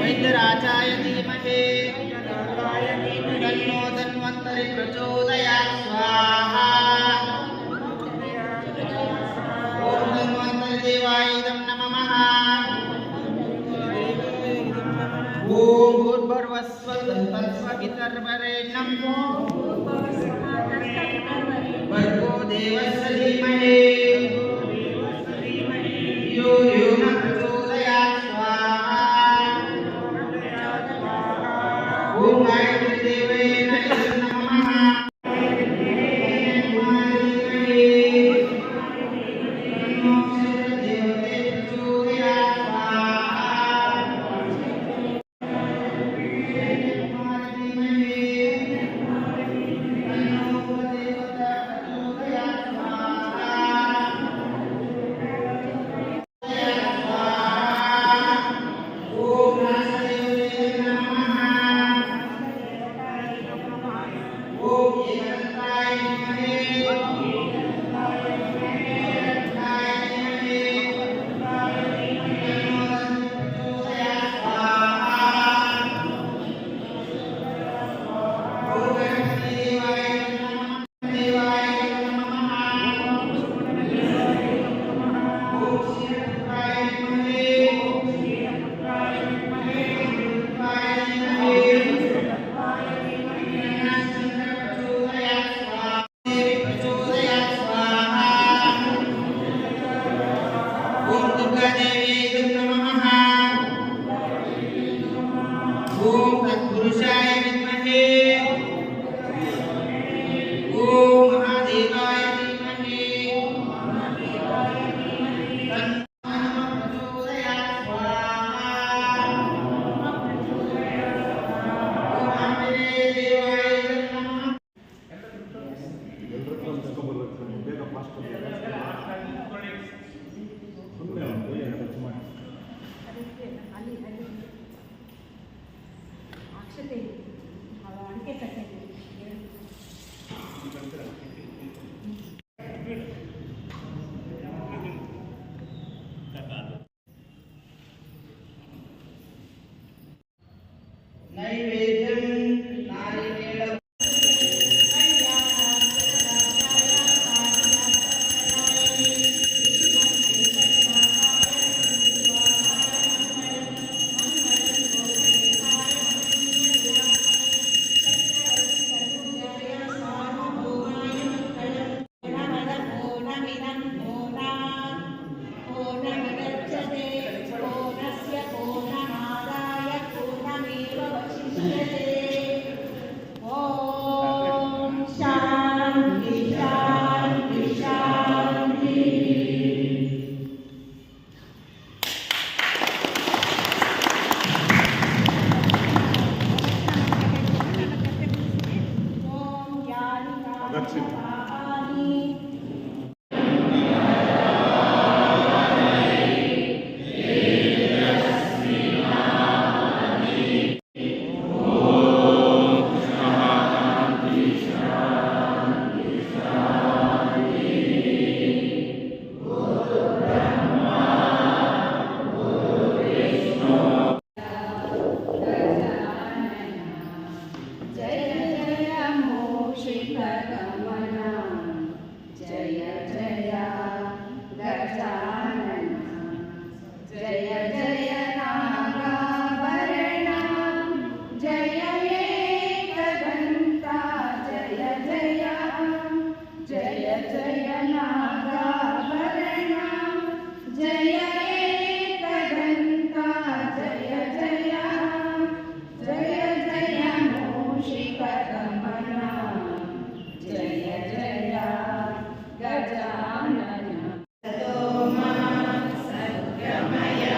वैद्यराजाय धीमहे तन्नो धन्वन्तरि प्रचोदयात् स्वाहा। ॐ धन्वन्तरिदेवाय इदं नमः। ॐ भूर्भुवस्वतस्वपितर्वरेण्यं भर्गो देवस्य Om Adi Ma. Amen. जय जय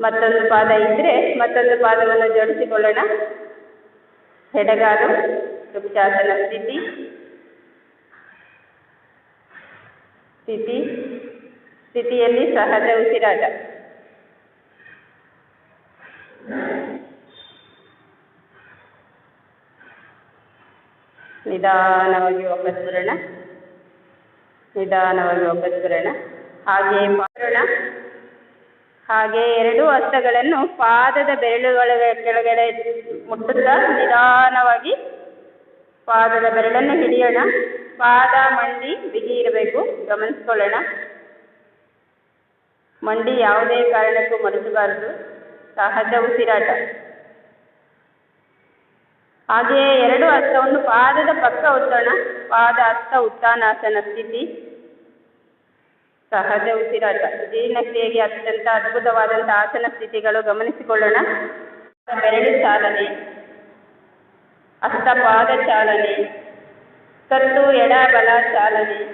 ಮತ್ತೊಂದು ಪಾದ ಇದ್ರೆ ಮತ್ತೊಂದು ಪಾದವನ್ನು ಜೋಡಿಸಿಕೊಳ್ಳೋಣ. ಎಡಗಾಲು ವೃಕ್ಷಾಸನ ಸ್ಥಿತಿ. ಸ್ಥಿತಿ. ಸ್ಥಿತಿಯಲ್ಲಿ ಸಹಜ ಉಸಿರಾಟ. ನಿಧಾನವಾಗಿ ವಾಪಸ್ ಬರೋಣ. ನಿಧಾನವಾಗಿ ವಾಪಸ್ ಬರೋಣ. ಹಾಗೆ ಮಾಡೋಣ. ಹಾಗೆ ಎರಡೂ ಹಸ್ತಗಳನ್ನು ಪಾದದ ಬೆರಳುಗಳ ಕೆಳಗಡೆ ಮುಟ್ಟುತ್ತಾ ನಿಧಾನವಾಗಿ ಪಾದದ ಬೆರಳನ್ನು ಹಿಡಿಯೋಣ. ಪಾದ ಮಂಡಿ ಬಿಗಿ ಇರಬೇಕು. ಗಮನಿಸ್ಕೊಳ್ಳೋಣ. ಮಂಡಿ ಯಾವುದೇ ಕಾರಣಕ್ಕೂ ಮಡಿಸಬಾರದು ಸಹಜ ಉಸಿರಾಟ ಹಾಗೆಯೇ ಎರಡು ಹಸ್ತವನ್ನು ಪಾದದ ಪಕ್ಕ ಒತ್ತೋಣ. ಪಾದ ಹಸ್ತ ಉತ್ಥಾನಾಸನ ಸ್ಥಿತಿ. ಸಹಜ ಉಸಿರಾಟ ಜೀರ್ಣಕ್ರಿಯೆಗೆ ಅತ್ಯಂತ ಅದ್ಭುತವಾದಂಥ ಆಸನ ಸ್ಥಿತಿಗಳು ಗಮನಿಸಿಕೊಳ್ಳೋಣ. ಬೆರಳು ಚಾಲನೆ. ಅಷ್ಟಪಾದ ಚಾಲನೆ. ಕತ್ತು ಎಡ ಬಲ ಚಾಲನೆ.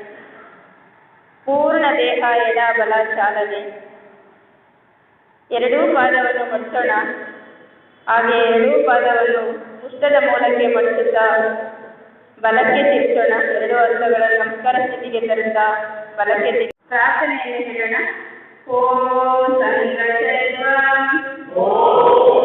ಪೂರ್ಣ ದೇಹ ಎಡ ಬಲ ಚಾಲನೆ. ಎರಡೂ ಪಾದವನ್ನು ಮಡಿಸೋಣ ಹಾಗೆ ಎರಡೂ ಪಾದವನ್ನು ಪುಷ್ಟದ ಮೂಲಕ್ಕೆ ಮಡಿಸುತ್ತಾ ಬಲಕ್ಕೆ ತಿರುಚೋಣ ಎರಡು ಹಸ್ತಗಳ ನಮಸ್ಕಾರ ಸ್ಥಿತಿಗೆ ತರುತ್ತಾ ಬಲಕ್ಕೆ ಪ್ರಾರ್ಥನೆಯನ್ನು ಹೇಳೋಣ ಓಂ ಸಂಗಚರ್ವ ಓಂ